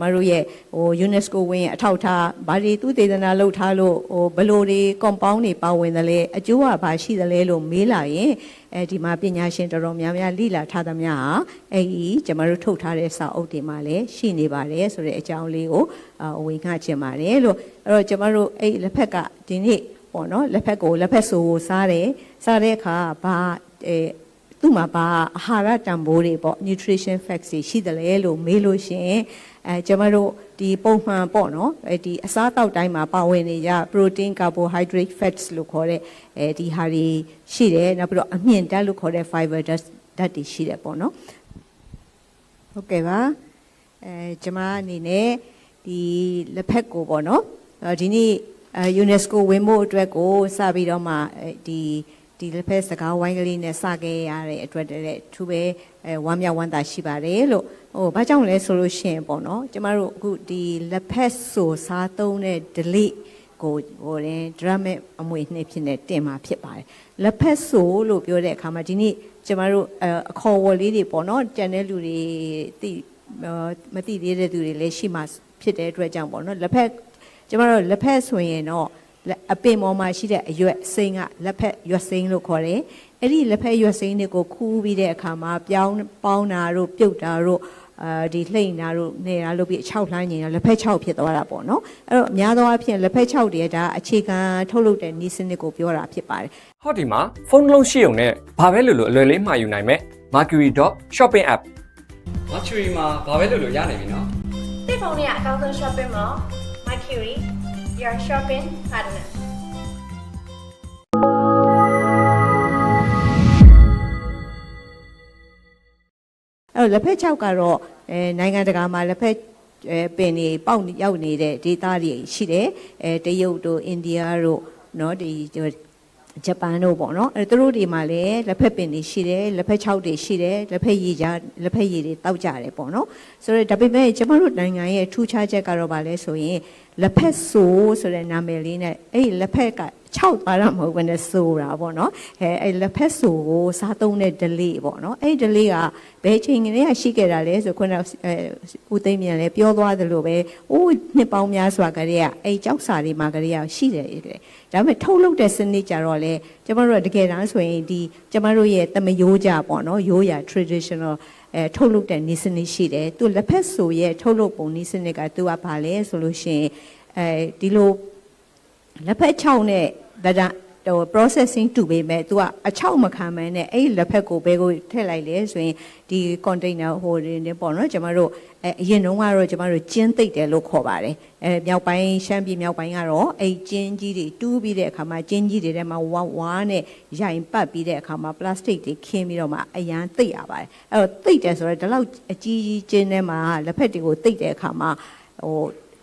မတို့ရဲ့ဟို UNESCO ဝင်အထောက်ထားဘာတွေသူတေသနာလုပ်ထားလို့ဟိုဘလို့တွေ compound တွေပါဝင်တယ်လဲအကျိုးကဘာရှိတယ်လဲလို့မေးလာရင်အဲဒီမှာပညာရှင်တော်တော်များများလိလာထားသမျှဟာအဲဒီကျမတို့ထုတ်ထားတဲ့စာအုပ်တွေမှာလည်းရှိနေပါတယ်ဆိုတဲ့အကြောင်းလေးကိုအာအဝေငှချင်ပါတယ်လို့အဲ့တော့ကျမတို့အဲ့လက်ဖက်ကဒီနေ့ပေါ့နော်လက်ဖက်ကိုလက်ဖက်ဆိုကိုစားတယ်စားတဲ့အခါဘာအဲ သူ့မှာဘာအာဟာရတန်ဖိုးတွေပေါ့ nutrition facts တွေရှိတယ်လေလို့မေးလို့ရှရင်အဲကျမတို့ဒီပုံမှန်ပေါ့နော်အဲဒီအစားအသောက်တိုင်းမှာပါဝင်နေကြ protein carbohydrate fats လို့ခေါ်တဲ့အဲဒီဟာတွေရှိတယ်နောက်ပြီးတော့အမြင့်ဓာတ်လို့ခေါ်တဲ့ fiber ဓာတ်ဓာတ်တွေရှိတယ်ပေါ့နော်ဟုတ်ကဲ့ပါအဲကျမအနေနဲ့ဒီလက်ဖက်ကိုပေါ့နော်အော်ဒီနေ့အဲ UNESCO ဝင်ဖို့အတွက်ကိုစပြီးတော့မှအဲဒီ ဒီလက်ဖက်စကားဝိုင်းကလေးနဲ့စခဲ့ရတဲ့အတွက်တည်းသူပဲအဲဝမ်းမြောက်ဝမ်းသာရှိပါတယ်လို့ဟိုဘာကြောင့်လဲဆိုလို့ရှိရင်ပေါ့နော်ကျမတို့အခုဒီလက်ဖက်ဆိုစားသုံးတဲ့ delete ကိုဟိုရင် dramatic အမွေနှစ်ဖြစ်နေတင်มาဖြစ်ပါတယ်လက်ဖက်ဆိုလို့ပြောတဲ့အခါမှာဒီနေ့ကျမတို့အအခေါ်ဝေါ်လေးတွေပေါ့နော်ကြံတဲ့လူတွေသိအာမသိသေးတဲ့သူတွေလည်းရှိမှဖြစ်တဲ့အတွက်ကြောင့်ပေါ့နော်လက်ဖက်ကျမတို့လက်ဖက်ဆိုရင်တော့လက် အပင်ပေါ်မှာရှိတဲ့အရွက်စိမ်းကလက်ဖက်ရွက်စိမ်းလို့ခေါ်တယ်အဲ့ဒီလက်ဖက်ရွက်စိမ်းတွေကိုခူးပြီးတဲ့အခါမှာပြောင်းပေါင်းတာတို့ပြုတ်တာတို့အာဒီလှိမ့်တာတို့နေတာလို့ပြီး6လှမ်းနေတာလက်ဖက်6ဖြစ်သွားတာပေါ့နော်အဲ့တော့အများသောအားဖြင့်လက်ဖက်6တည်းဒါအခြေခံထုတ်လုပ်တဲ့နီးစနစ်ကိုပြောတာဖြစ်ပါတယ်ဟောဒီမှာဖုန်းတစ်လုံးရှိုံနဲ့ဘာပဲလို့လို့အလွယ်လေးမှာယူနိုင်မယ် Mercury Shopping App Mercury မှာဘာပဲလုပ်လို့ရနိုင်ပြီနော်တိတ်ဖုန်းလေးကအကောင်းဆုံး shopping mall Mercury your shopping partner. ။အဲ့တော့လက်ဖက်6ကတော့အဲနိုင်ငံတကာမှာလက်ဖက်အဲပင်တွေပေါက်ရောက်နေတဲ့ဒေသတွေရှိတယ်။အဲတရုတ်တို့အိန္ဒိယတို့နော်ဒီ ဂျပန်တို့ပေါ့နော်အဲသူတို့တွေမှာလည်းလက်ဖက်ပင်တွေရှိတယ်လက်ဖက်6တွေရှိတယ်လက်ဖက်ရည်ကြလက်ဖက်ရည်တွေတောက်ကြတယ်ပေါ့နော်ဆိုတော့ဒါပေမဲ့ကျမတို့နိုင်ငံရဲ့ထူးခြားချက်ကတော့ဗာလဲဆိုရင်လက်ဖက်ဆိုဆိုတဲ့နာမည်လေးနဲ့အဲ့ဒီလက်ဖက်က 6သွားတာမဟုတ်ဘဲနဲ့ဆိုတာပေါ့နော်အဲအဲ့လက်ဖက်ဆိုကိုစားသုံးတဲ့ delay ပေါ့နော်အဲ့ဒီ delay ကဘယ်ချိန်ကလေးကရှိခဲ့တာလဲဆိုခုနအဲဦးသိမ်းမြန်လည်းပြောသွားသလိုပဲအိုးနှစ်ပေါင်းများစွာကလေးကအဲ့ကြောက်စာတွေမှာကလေးကရှိတယ်တဲ့ဒါပေမဲ့ထုတ်လုပ်တဲ့စနစ်ကြတော့လေကျမတို့ကတကယ်တမ်းဆိုရင်ဒီကျမတို့ရဲ့တမယိုးကြပေါ့နော်ရိုးရာ traditional အဲထုတ်လုပ်တဲ့နေစနစ်ရှိတယ်သူလက်ဖက်ဆိုရဲ့ထုတ်လုပ်ပုံနေစနစ်ကသူကဘာလဲဆိုလို့ရှိရင်အဲဒီလိုလက်ဖက်6နဲ့ ဒါဒါဟို processing တူပေမဲ့ तू ကအချောက်မခံမန်းနဲ့အဲ့ဒီလက်ဖက်ကိုဘဲကိုထည့်လိုက်လေဆိုရင်ဒီ container ဟိုတွေနဲ့ပေါ့နော်ကျွန်တော်တို့အဲအရင်တုန်းကတော့ကျွန်တော်တို့ကျင်းသိပ်တယ်လို့ခေါ်ပါတယ်အဲမြောက်ပိုင်းရှမ်းပြည်မြောက်ပိုင်းကတော့အဲ့ကျင်းကြီးတွေတူးပြီးတဲ့အခါမှာကျင်းကြီးတွေထဲမှာဝါဝါနဲ့ရိုင်ပတ်ပြီးတဲ့အခါမှာ plastic တွေခင်းပြီးတော့မှအရန်သိပ်ရပါတယ်အဲ့တော့သိပ်တယ်ဆိုတော့ဒီလောက်အကြီးကြီးကျင်းထဲမှာလက်ဖက်တွေကိုသိပ်တဲ့အခါမှာဟို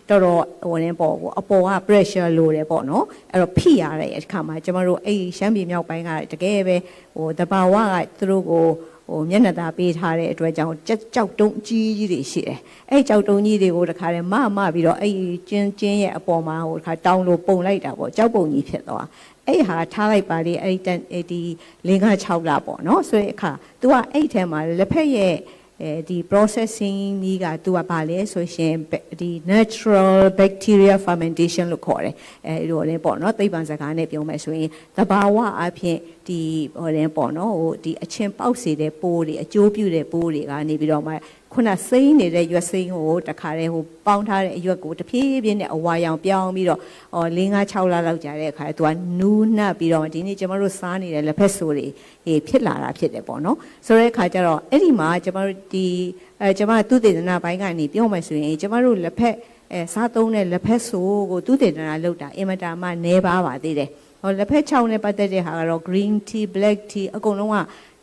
တော်တော်ဟိုနေပေါ့ဟိုအပေါ်က pressure လိုတယ်ပေါ့နော်အဲ့တော့ဖိရတဲ့အခါမှာကျမတို့အဲ့ရှမ်းပြည်မြောက်ပိုင်းကတကယ်ပဲဟိုတဘာဝကသူတို့ကိုဟိုမျက်နှာသာပေးထားတဲ့အတွက်ကြောင့်ကြောက်ကြောက်တုံးအကြီးကြီးတွေရှိတယ်အဲ့ကြောက်တုံးကြီးတွေကိုတခါတည်းမမပြီးတော့အဲ့ကျင်းကျင်းရဲ့အပေါ်မှာဟိုတခါတောင်းလို့ပုံလိုက်တာပေါ့ကြောက်ပုံကြီးဖြစ်သွားအဲ့ဟာထားလိုက်ပါလေအဲ့တန်အဲ့ဒီလင်းက6လပေါ့နော်ဆိုတဲ့အခါ तू ကအဲ့ထဲမှာလက်ဖက်ရဲ့ အဲဒီ processing နည်းကသူကဘာလဲဆိုရှင်ဒီ natural bacteria fermentation လို့ခေါ်တယ်အဲဒီလိုလည်းပေါ့နော်သိပ္ပံစကားနဲ့ပြောမယ်ဆိုရင်သဘာဝအဖြစ်ဒီဟိုလည်းပေါ့နော်ဟိုဒီအချင်းပေါက်စေတဲ့ပိုးတွေအကျိုးပြုတဲ့ပိုးတွေကနေပြီးတော့မှခုနစိမ့်နေတဲ့ရွက်စိမ့်ကိုတခါတည်းဟိုပေါင်းထားတဲ့အရွက်ကိုတဖြည်းဖြည်းနဲ့အဝါရောင်ပြောင်းပြီးတော့ဟော၄၅6လလောက်ကြာတဲ့အခါသူကနူးနှပ်ပြီးတော့ဒီနေ့ကျမတို့စားနေတဲ့လက်ဖက်ဆိုတွေဟေဖြစ်လာတာဖြစ်တယ်ပေါ့နော်ဆိုတဲ့အခါကျတော့အဲ့ဒီမှာကျမတို့ဒီအဲကျမသူတေသနာဘိုင်းကနေပြောမှဆိုရင်ကျမတို့လက်ဖက်အဲစားသုံးတဲ့လက်ဖက်ဆိုကိုသူတေသနာလောက်တာအင်မတာမှနဲပါပါသေးတယ်ဟောလက်ဖက်6နဲ့ပတ်သက်တဲ့ဟာကတော့ green tea black tea အကုန်လုံးက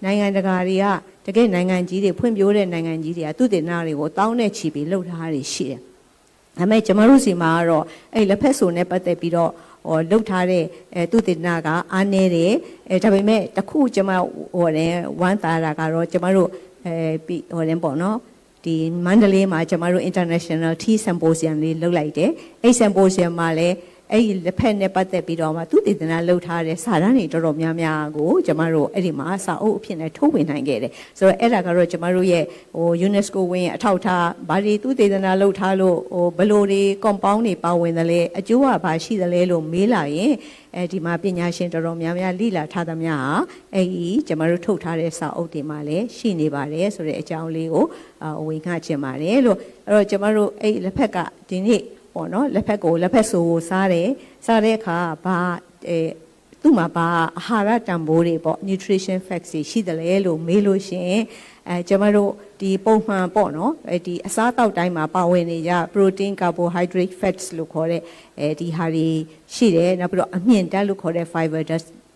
နိုင်ငံတကာတွေက တကယ်နိုင်ငံကြီးတွေဖွံ့ဖြိုးတဲ့နိုင်ငံကြီးတွေကသူတေသနာတွေကိုတောင်းတဲ့ချီပြီးလှုပ်ထားတာရှိတယ်။ဒါပေမဲ့ကျမတို့စီမှာကတော့အဲ့လက်ဖက်ဆိုနဲ့ပတ်သက်ပြီးတော့ဟောလှုပ်ထားတဲ့အဲသူတေသနာကအားနေတယ်အဲဒါပေမဲ့တခုကျမဟိုတယ်ဝမ်းသာတာကတော့ကျမတို့အဲပြီးဟိုတယ်ပေါ့နော်ဒီမန္တလေးမှာကျမတို့ international tea symposium လေးလုပ်လိုက်တယ်အဲ့ symposium မှာလည်း အဲ့ဒီလက်ဖက်နဲ့ပတ်သက်ပြီးတော့မှသူတည်တနာလှုပ်ထားတဲ့စာတမ်းတွေတော်တော်များများကိုကျမတို့အဲ့ဒီမှာစာအုပ်အဖြစ်နဲ့ထုတ်ဝင်နိုင်ခဲ့တယ်ဆိုတော့အဲ့ဒါကတော့ကျမတို့ရဲ့ဟို UNESCO ဝင်အထောက်ထားဘာတွေသူတည်တနာလှုပ်ထားလို့ဟိုဘယ်လိုတွေ compound တွေပါဝင်တယ်လဲအကျိုးကဘာရှိတယ်လဲလို့မေးလာရင်အဲဒီမှာပညာရှင်တော်တော်များများလိလာထားသမျှဟာအဲ့ဒီကျမတို့ထုတ်ထားတဲ့စာအုပ်တွေမှာလည်းရှိနေပါတယ်ဆိုတဲ့အကြောင်းလေးကိုအာဝေငှချင်ပါတယ်လို့အဲ့တော့ကျမတို့အဲ့လက်ဖက်ကဒီနေ့ ပေါ့နော်လက်ဖက်ကိုလက်ဖက်ဆိုကိုစားတယ်စားတဲ့အခါဘာအဲသူ့မှာဘာအာဟာရတန်ဖိုးတွေပေါ့ nutrition facts တွေရှိတယ်လေလို့မေးလို့ရှရင်အဲကျမတို့ဒီပုံမှန်ပေါ့နော်အဲဒီအစားအသောက်တိုင်းမှာပါဝင်နေကြ protein carbohydrate fats လို့ခေါ်တဲ့အဲဒီဟာတွေရှိတယ်နောက်ပြီးတော့အမြင့်ဓာတ်လို့ခေါ်တဲ့ fiber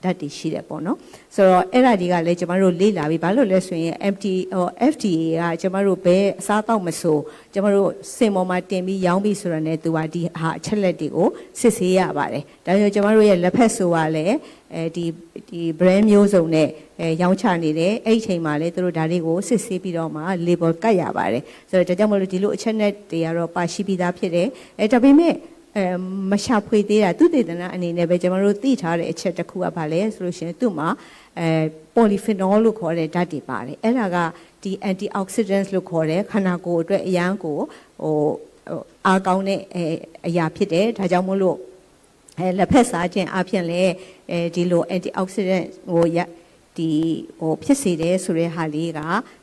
ဓာတ်ဓာတ်တွေရှိတယ်ပေါ့နော်ဆိုတော့အဲ့ဒါတွေကလည်းကျမတို့လေ့လာပြီးဘာလို့လဲဆိုရင် MT ဟို FDA ကကျမတို့ဘယ်အစားအသောက်မဆိုကျမတို့စင်ပေါ်မှာတင်ပြီးရောင်းပြီးဆိုရတဲ့သူကဒီဟာအချက်လက်တွေကိုစစ်ဆေးရပါတယ်ဒါကြောင့်ကျမတို့ရဲ့လက်ဖက်ဆိုတာလည်းအဲဒီဒီ brand မျိုးစုံနဲ့အဲရောင်းချနေတယ်အဲ့ဒီအချိန်မှာလည်းသူတို့ဒါတွေကိုစစ်ဆေးပြီးတော့မှ label ကတ်ရပါတယ်ဆိုတော့ဒါကြောင့်မလို့ဒီလိုအချက်လက်တွေကတော့ပါရှိပြီးသားဖြစ်တယ်အဲဒါပေမဲ့ အဲမရှာဖွေသေးတာသူတည်တနာအနေနဲ့ပဲကျွန်တော်တို့သိထားတဲ့အချက်တစ်ခုကဘာလဲဆိုလို့ရှိရင်သူ့မှာအဲ polyphenol လို့ခေါ်တဲ့ဓာတ်တွေပါတယ်အဲ့ဒါကဒီ antioxidants လို့ခေါ်တဲ့ခန္ဓာကိုယ်အတွက်အရန်ကိုဟိုဟိုအားကောင်းတဲ့အအရာဖြစ်တယ်ဒါကြောင့်မို့လို့အဲလက်ဖက်စားခြင်းအပြင်လည်းအဲဒီလို antioxidant ဟိုရ ဒီဟိုဖြစ်စေတယ်ဆိုတဲ့ဟာလေးက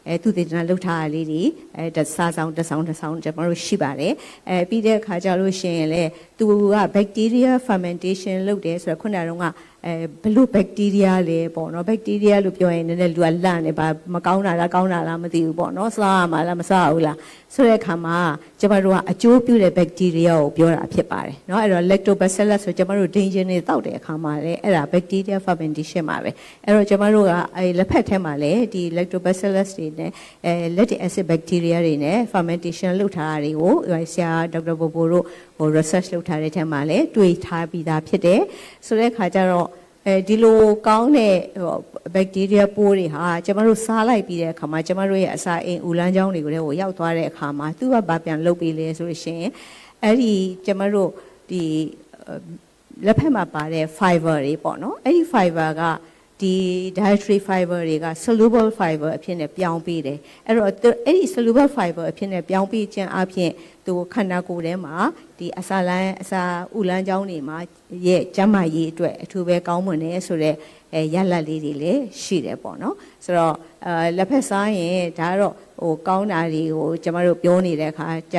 အဲသူတည်တနာလောက်ထားတာလေးတွေအဲတစားဆောင်တဆောင်တဆောင်ကျွန်တော်တို့ရှိပါတယ်အဲပြီးတဲ့အခါကျလို့ရှိရင်လည်းသူက bacteria fermentation လုပ်တယ်ဆိုတော့ခုနကတော့က အဲဘလို့ဘက်တီးရီးယားလဲပေါ့နော်ဘက်တီးရီးယားလို့ပြောရင်နည်းနည်းလူကလန့်နေပါမကောင်းတာလားကောင်းတာလားမသိဘူးပေါ့နော်စားရမှာလားမစားဘူးလားဆိုတဲ့အခါမှာကျမတို့ကအကျိုးပြုတဲ့ဘက်တီးရီးယားကိုပြောတာဖြစ်ပါတယ်နော်အဲ့တော့ lactobacillus ဆိုကျမတို့ danger နေတောက်တဲ့အခါမှာလဲအဲ့ဒါ bacteria fermentation မှာပဲအဲ့တော့ကျမတို့ကအဲလက်ဖက်ထဲမှာလဲဒီ lactobacillus တွေနဲ့အဲ lactic acid bacteria တွေနဲ့ fermentation လုပ်ထားတာတွေကိုဆရာဒေါက်တာဘိုဘိုတို့ဟို research လုပ်ထားတဲ့ထဲမှာလဲတွေ့ထားပြီးသားဖြစ်တယ်ဆိုတဲ့အခါကျတော့ အဲဒီလိုကောင်းတဲ့ဟိုဘက်တီးရီးယားပိုးတွေဟာကျမတို့စားလိုက်ပြီးတဲ့အခါမှာကျမတို့ရဲ့အစာအိမ်ဦးလန်းချောင်းတွေကိုလည်းဟိုရောက်သွားတဲ့အခါမှာသူကဘာပြန်လုပ်ပေးလဲဆိုလို့ရှိရင်အဲ့ဒီကျမတို့ဒီလက်ဖက်မှာပါတဲ့ fiber တွေပေါ့နော်အဲ့ဒီ fiber က ဒီ dietary fiber တွေက soluble fiber အဖြစ်နဲ့ပြောင်းပေးတယ်အဲ့တော့အဲ့ဒီ soluble fiber အဖြစ်နဲ့ပြောင်းပေးခြင်းအပြင်သူခန္ဓာကိုယ်ထဲမှာဒီအစာလန်းအစာဥလန်းချောင်းတွေမှာရဲ့ကျန်းမာရေးအတွက်အထူးပဲကောင်းမွန်တယ်ဆိုတော့အဲရလတ်လေးတွေလည်းရှိတယ်ပေါ့နော်ဆိုတော့အဲလက်ဖက်စားရင်ဒါကတော့ဟိုကောင်းတာတွေကိုကျမတို့ပြောနေတဲ့အခါကြ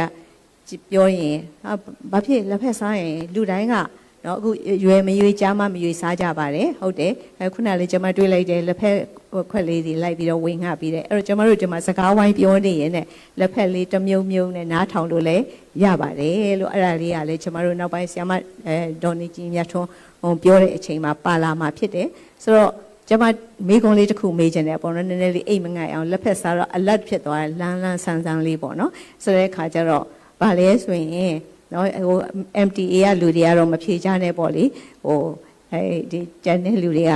ပြောရင်ဟာဘာဖြစ်လက်ဖက်စားရင်လူတိုင်းက နော်အခုရွယ်မရွေးကြားမမရွေးစားကြပါတယ်ဟုတ်တယ်အဲခုနလေးကျွန်မတွေးလိုက်တယ်လက်ဖက်ခွက်လေးတွေလိုက်ပြီးတော့ဝင်ငှပြီးတယ်အဲ့တော့ကျွန်မတို့ဒီမှာစကားဝိုင်းပြောနေရင်လည်းလက်ဖက်လေးတစ်မြုံမြုံနဲ့နားထောင်လို့လည်းရပါတယ်လို့အဲ့ဒါလေးကလည်းကျွန်မတို့နောက်ပိုင်းဆီယမအဲဒေါ်နေကြီးမြတ်ထွန်းဟိုပြောတဲ့အချိန်မှာပါလာမှာဖြစ်တယ်ဆိုတော့ကျွန်မမိကုံးလေးတစ်ခုမေးချင်တယ်ပေါ့နော်နည်းနည်းလေးအိတ်မငိုက်အောင်လက်ဖက်စားတော့ alert ဖြစ်သွားတယ်လန်းလန်းဆန်းဆန်းလေးပေါ့နော်ဆိုတဲ့အခါကျတော့ဗာလဲဆိုရင် နော်ဟို MTA ကလူတွေကတော့မဖြေချနဲ့ပေါ့လေဟိုအဲဒီကျန်တဲ့လူတွေက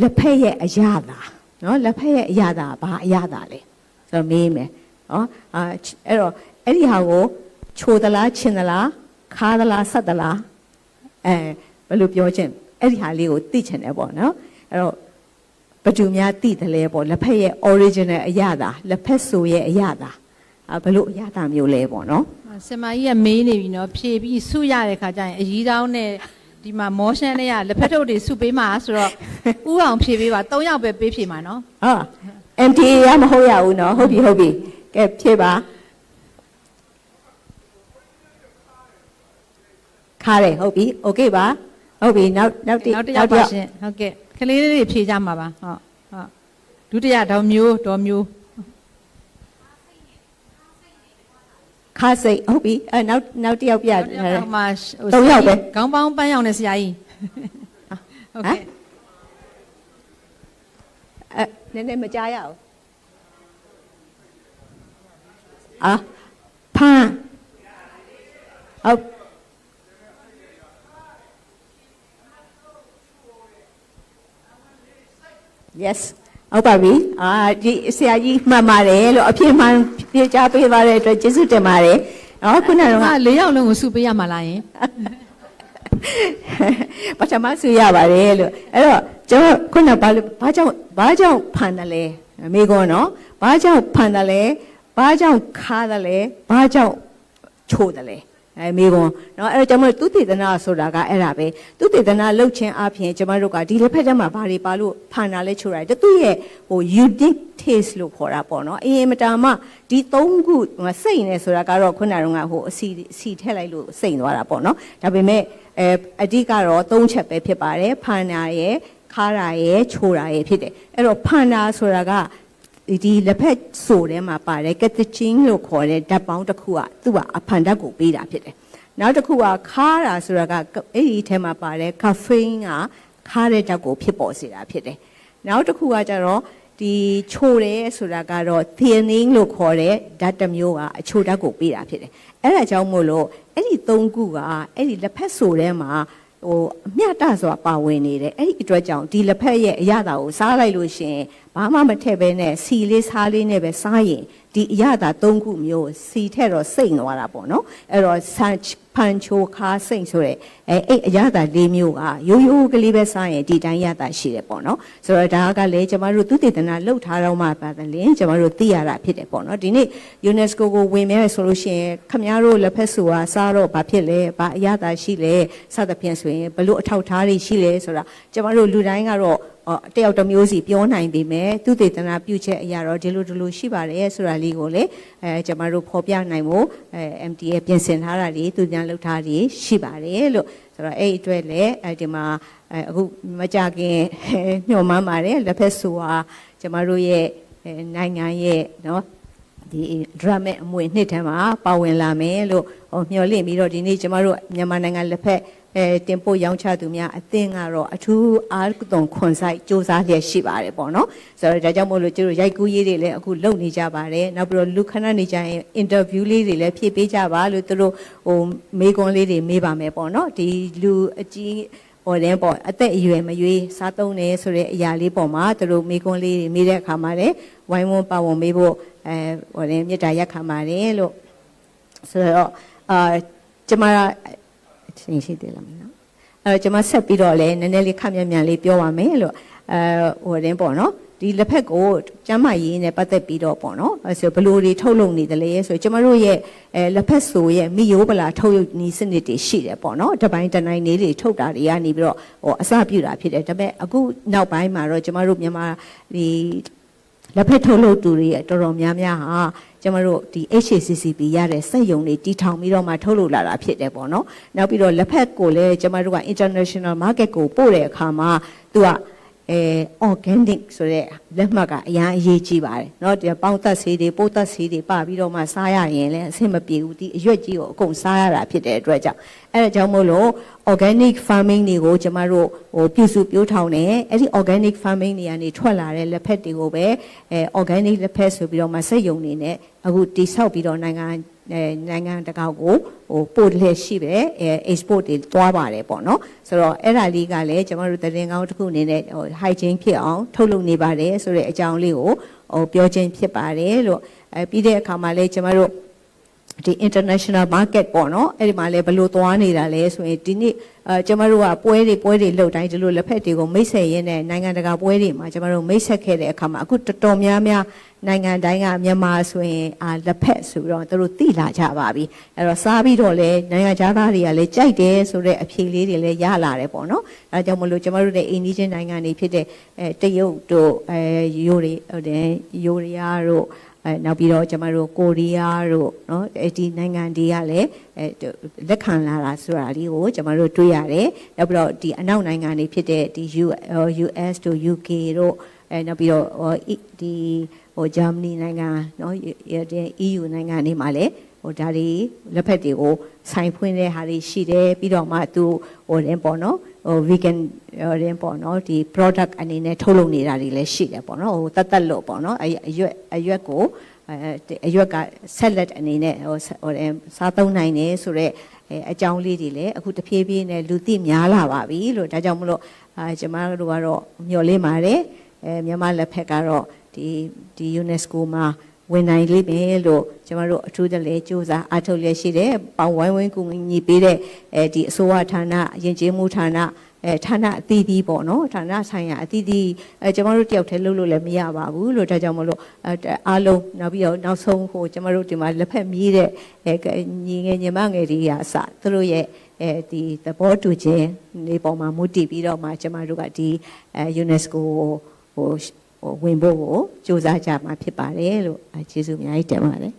လက်ဖက်ရဲ့အရာသာနော်လက်ဖက်ရဲ့အရာသာဘာအရာသာလဲဆိုတော့မေးမယ်နော်အာအဲ့တော့အဲ့ဒီဟာကိုချိုသလားချင်သလားခါသလားဆက်သလားအဲဘယ်လိုပြောချင်းအဲ့ဒီဟာလေးကိုသိချင်တယ်ပေါ့နော်အဲ့တော့ဘယ်သူများသိတယ်လဲပေါ့လက်ဖက်ရဲ့ original အရာသာလက်ဖက်ဆိုရဲ့အရာသာအဲ ဘယ်လိုအရာသာမျိုးလဲပေါ့နော် ဆင်မကြီးကမေးနေပြီနော်ဖြေပြီးစုရတဲ့ခါကျရင်အကြီးတောင်းနဲ့ဒီမှာမောရှန်နဲ့ကလက်ဖက်ထုတ်တွေစုပေးမှာဆိုတော့ဥအောင်ဖြေပေးပါ၃ယောက်ပဲပေးဖြေမှာနော် ဟာ MTA ရမဟုတ်ရဘူးเนาะဟုတ်ပြီဟုတ်ပြီကဲဖြည့်ပါခါတယ်ဟုတ်ပြီโอเคပါဟုတ်ပြီနောက်နောက်တိ နောက်တစ်ယောက်ပါရှင်ဟုတ်ကဲ့ကလေးလေးတွေဖြေကြမှာပါဟုတ်ဟုတ်ဒုတိယဒေါ်မျိုးဒေါ်မျိုး ခါစိတ်ဟုတ်ပြီအဲနောက်နောက်တစ်ယောက်ပြနောက်တစ်ယောက်မှာသုံးယောက်ပဲခေါင်းပေါင်းပန်းရောင်နဲ့ဆရာကြီးဟုတ်ကဲ့အဲနည်းနည်းမကြားရအောင်အာဖန်ဟုတ် yes ဟုတ်ပါပြီအာဒီဆရာကြီးမှန်ပါတယ်လို့အပြည့်မှန်ပြေချပေးသွားတဲ့အတွက်ကျေးဇူးတင်ပါတယ်နော်ခုနကကလေးယောက်လုံးကိုစုပေးရမှာလားယင်ပထမဆိုရပါတယ်လို့အဲ့တော့ကျွန်တော်ခုနဘာလို့ဘာကြောင့်ဘာကြောင့်ဖန်တယ်လဲမိကောနော်ဘာကြောင့်ဖန်တယ်လဲဘာကြောင့်ခါတယ်လဲဘာကြောင့်ချိုးတယ်လဲ အဲမိဘနော်အဲ့တော့ကျွန်မတို့သုတေသနာဆိုတာကအဲ့ဒါပဲသုတေသနာလုပ်ခြင်းအပြင်ကျွန်မတို့ကဒီလက်ဖက်ထဲမှာဘာတွေပါလို့ဖန်တာလဲချိုတာတူရဲ့ဟို unique taste လို့ခေါ်တာပေါ့နော်အရင်မတားမှဒီ၃ခုစိတ်နေဆိုတာကတော့ခုနကဟိုအစီအစီထည့်လိုက်လို့စိတ်သွားတာပေါ့နော်ဒါပေမဲ့အဲအဓိကတော့၃ချက်ပဲဖြစ်ပါတယ်ဖန်တာရဲ့ခါတာရဲ့ချိုတာရဲ့ဖြစ်တယ်အဲ့တော့ဖန်တာဆိုတာက ဒီလက်ဖက်ဆိုထဲမှာပါတယ်ကက်တချင်းလို့ခေါ်တဲ့ဓာတ်ပေါင်းတစ်ခုကသူ့ကအဖန်ဓာတ်ကိုပေးတာဖြစ်တယ်။နောက်တစ်ခုကခါတာဆိုတာကအဲ့ဒီထဲမှာပါတယ်ကာဖိန်းကခါတဲ့ဓာတ်ကိုဖြစ်ပေါ်စေတာဖြစ်တယ်။နောက်တစ်ခုကကြတော့ဒီချိုတယ်ဆိုတာကတော့ theanine လို့ခေါ်တဲ့ဓာတ်တစ်မျိုးကအချိုဓာတ်ကိုပေးတာဖြစ်တယ်။အဲ့ဒါကြောင့်မို့လို့အဲ့ဒီသုံးခုကအဲ့ဒီလက်ဖက်ဆိုထဲမှာဟိုအမျှတစွာပါဝင်နေတယ်အဲ့ဒီအတွက်ကြောင့်ဒီလက်ဖက်ရဲ့အရသာကိုစားလိုက်လို့ရှရင် ဘာမှမထည့်ဘဲနဲ့စီလေးစားလေးနဲ့ပဲစားရင် ဒီအရသာ၃ခုမျိုးစီထက်တော့စိတ်သွားတာပေါ့နော်အဲ့တော့ဆန်ဖန်ချိုခါစိတ်ဆိုတဲ့အဲအဲ့အရသာ၄မျိုးကရိုးရိုးကလေးပဲစားရင်ဒီတိုင်းရသာရှိတယ်ပေါ့နော်ဆိုတော့ဒါကလည်းကျမတို့သူတည်တနာလှုပ်ထားတော့မှပါတယ်လင်းကျမတို့သိရတာဖြစ်တယ်ပေါ့နော်ဒီနေ့ UNESCO ကိုဝင်မဲ့ဆိုလို့ရှိရင်ခမည်းတော်လက်ဖက်ဆိုဟာစားတော့ဘာဖြစ်လဲဘာအရသာရှိလဲစသဖြင့်ဆိုရင်ဘလို့အထောက်ထားတွေရှိလဲဆိုတာကျမတို့လူတိုင်းကတော့အော်တယောက်တစ်မျိုးစီပြောနိုင်ပေမဲ့သူတည်တနာပြုချက်အရာတော့ဒီလိုဒီလိုရှိပါတယ်ဆိုတာလေးကိုလေအဲကျမတို့ဖော်ပြနိုင်ဖို့အဲ MTA ပြင်ဆင်ထားတာတွေသူညာလှုပ်ထားတွေရှိပါတယ်လို့ဆိုတော့အဲ့ဒီအတွက်လည်းအဲဒီမှာအဲအခုမကြခင်ညှော်မှန်းပါတယ်လက်ဖက်ဆိုတာကျမတို့ရဲ့အဲနိုင်ငံရဲ့နော်ဒီ drama အမွေနှစ်ထဲမှာပါဝင်လာမယ်လို့ဟောမျှော်လင့်ပြီးတော့ဒီနေ့ကျမတို့မြန်မာနိုင်ငံလက်ဖက် အဲတင်ပို့ရောင်းချသူများအသင်းကတော့အထူးအားသွန်ခွန်ဆိုင်စ조사လျက်ရှိပါတယ်ပေါ့နော်ဆိုတော့ဒါကြောင့်မို့လို့ကျတို့ရိုက်ကူးရေးတွေလည်းအခုလုပ်နေကြပါတယ်နောက်ပြီးတော့လူခဏနေကြရင်အင်တာဗျူးလေးတွေလည်းဖြည့်ပေးကြပါလို့သူတို့ဟိုမေးခွန်းလေးတွေမေးပါမယ်ပေါ့နော်ဒီလူအကြီးဟိုတဲ့ပေါ့အသက်အရွယ်မရွေးစားသုံးနေဆိုတဲ့အရာလေးပေါ်မှာသူတို့မေးခွန်းလေးတွေမေးတဲ့အခါမှာလည်းဝိုင်းဝန်းပါဝင်မေးဖို့အဲဟိုတဲ့မေတ္တာရက်ခံပါတယ်လို့ဆိုတော့အာကျမ ရှင်ရှိသေးလားမနော်အဲကျွန်မဆက်ပြီးတော့လည်းနည်းနည်းလေးခက်မြန်မြန်လေးပြောပါမယ်လို့အဲဟိုတင်းပေါ့နော်ဒီလက်ဖက်ကိုကျမ်းမာရေးနဲ့ပတ်သက်ပြီးတော့ပေါ့နော်အဲဆိုဘလို့တွေထုတ်လုပ်နေတယ်လေဆိုကျွန်မတို့ရဲ့အဲလက်ဖက်ဆိုရဲ့မိယိုးပလာထုတ်လုပ်နည်းစနစ်တွေရှိတယ်ပေါ့နော်တပိုင်းတနိုင်လေးတွေထုတ်တာတွေကနေပြီးတော့ဟိုအစပြုတာဖြစ်တယ်ဒါပေမဲ့အခုနောက်ပိုင်းမှာတော့ကျွန်မတို့မြန်မာဒီလက်ဖက်ထုတ်လုပ်သူတွေတော်တော်များများဟာ ကျမတို့ဒီ HACCP ရတဲ့စက်ယုံတွေတီထောင်ပြီးတော့မှထုတ်လုပ်လာတာဖြစ်တယ်ပေါ့နော်။နောက်ပြီးတော့လက်ဖက်ကိုလည်းကျမတို့က international market ကိုပို့တဲ့အခါမှာသူကအဲ organic ဆိုတဲ့လက်မှတ်ကအရန်အရေးကြီးပါတယ်เนาะဒီပေါင်းသက်ဆေးတွေပိုးသက်ဆေးတွေပပြီးတော့မှစားရရင်လည်းအဆင်မပြေဘူးဒီအရွက်ကြီးကိုအကုန်စားရတာဖြစ်တဲ့အတွက်ကြောင့်အဲဒါကြောင့်မို့လို့ organic farming တွေကိုကျမတို့ဟိုပြုစုပြောထောင်တယ်အဲ့ဒီ organic farming တွေကနေထွက်လာတဲ့လက်ဖက်တွေကိုပဲအဲ organic လက်ဖက်ဆိုပြီးတော့မှစက်ယုံနေနဲ့အခုတိဆောက်ပြီးတော့နိုင်ငံအဲနိုင်ငံတကာကိုဟိုပို့လက်ရှိပဲအဲ export တွေသွားပါတယ်ပေါ့နော်ဆိုတော့အဲ့ဒါလေးကလည်းကျမတို့သတင်းကောင်းတစ်ခုအနေနဲ့ဟို hygiene ဖြစ်အောင်ထုတ်လုပ်နေပါတယ်ဆိုတဲ့အကြောင်းလေးကိုဟိုပြောချင်းဖြစ်ပါတယ်လို့အဲပြီးတဲ့အခါမှာလည်းကျမတို့ ဒီ international market ပေါ့နော်အဲ့ဒီမှာလည်းဘယ်လိုသွားနေတာလဲဆိုရင်ဒီနေ့အဲကျမတို့ကပွဲတွေပွဲတွေလုပ်တိုင်းဒီလိုလက်ဖက်တွေကိုမိတ်ဆက်ရင်းနဲ့နိုင်ငံတကာပွဲတွေမှာကျမတို့မိတ်ဆက်ခဲ့တဲ့အခါမှာအခုတော်တော်များများနိုင်ငံတိုင်းကမြန်မာဆိုရင်အာလက်ဖက်ဆိုပြီးတော့သူတို့သိလာကြပါပြီအဲ့တော့စားပြီးတော့လည်းနိုင်ငံခြားသားတွေကလည်းကြိုက်တယ်ဆိုတဲ့အဖြေလေးတွေလည်းရလာတယ်ပေါ့နော်အဲဒါကြောင့်မလို့ကျမတို့ရဲ့အိန္ဒိချင်းနိုင်ငံတွေဖြစ်တဲ့အဲတရုတ်တို့အဲယူရီဟိုတဲ့ယူရီးယားတို့ အဲနောက်ပြီးတော့ကျမတို့ကိုရီးယားတို့နော်အဲဒီနိုင်ငံတွေကလည်းအဲလက်ခံလာတာဆိုတာလေးကိုကျမတို့တွေ့ရတယ်နောက်ပြီးတော့ဒီအနောက်နိုင်ငံတွေဖြစ်တဲ့ဒီ US တို့ UK တို့အဲနောက်ပြီးတော့ဒီဟိုဂျာမနီနိုင်ငံနော်တဲ့ EU နိုင်ငံတွေမှာလည်းဟိုဒါတွေလက်ဖက်တွေကိုဆိုင်ဖွင့်တဲ့ဟာတွေရှိတယ်ပြီးတော့မှသူဟိုတယ်ပေါ့နော် ဟို vegan ရင်ပေါ့နော်ဒီ product အနေနဲ့ထုတ်လုပ်နေတာတွေလည်းရှိတယ်ပေါ့နော်ဟိုတတ်တတ်လို့ပေါ့နော်အရွက်အရွက်ကိုအဲအရွက်က salad အနေနဲ့ဟိုဟိုစားသုံးနိုင်တယ်ဆိုတော့အဲအကြောင်းလေးတွေလည်းအခုတဖြည်းဖြည်းနဲ့လူသိများလာပါပြီလို့ဒါကြောင့်မလို့အာကျမတို့ကတော့မျှော်လင့်ပါတယ်အဲမြန်မာလက်ဖက်ကတော့ဒီဒီ UNESCO မှာ ဝင်နိုင်လိမ့်မယ်လို့ကျမတို့အထူးတလဲစူးစမ်းအားထုတ်လျက်ရှိတယ်။ပေါင်ဝိုင်းဝင်းကူညီပေးတဲ့အဲဒီအစိုးရဌာနယဉ်ကျေးမှုဌာနအဲဌာနအသီးသီးပေါ့နော်ဌာနဆိုင်ရာအသီးသီးအဲကျမတို့တယောက်တည်းလုပ်လို့လည်းမရပါဘူးလို့ဒါကြောင့်မလို့အဲအားလုံးနောက်ပြီးတော့နောက်ဆုံးဟိုကျမတို့ဒီမှာလက်ဖက်မြည်တဲ့အဲညီငယ်ညီမငယ်တွေရာအစသူတို့ရဲ့အဲဒီသဘောတူခြင်းနေပေါ်မှာမူတည်ပြီးတော့မှကျမတို့ကဒီအဲ UNESCO ဟိုဟို ဝင်ဖို့ကိုစူးစမ်းကြမှာဖြစ်ပါတယ်လို့အဲကျေးဇူးအများကြီးတင်ပါတယ်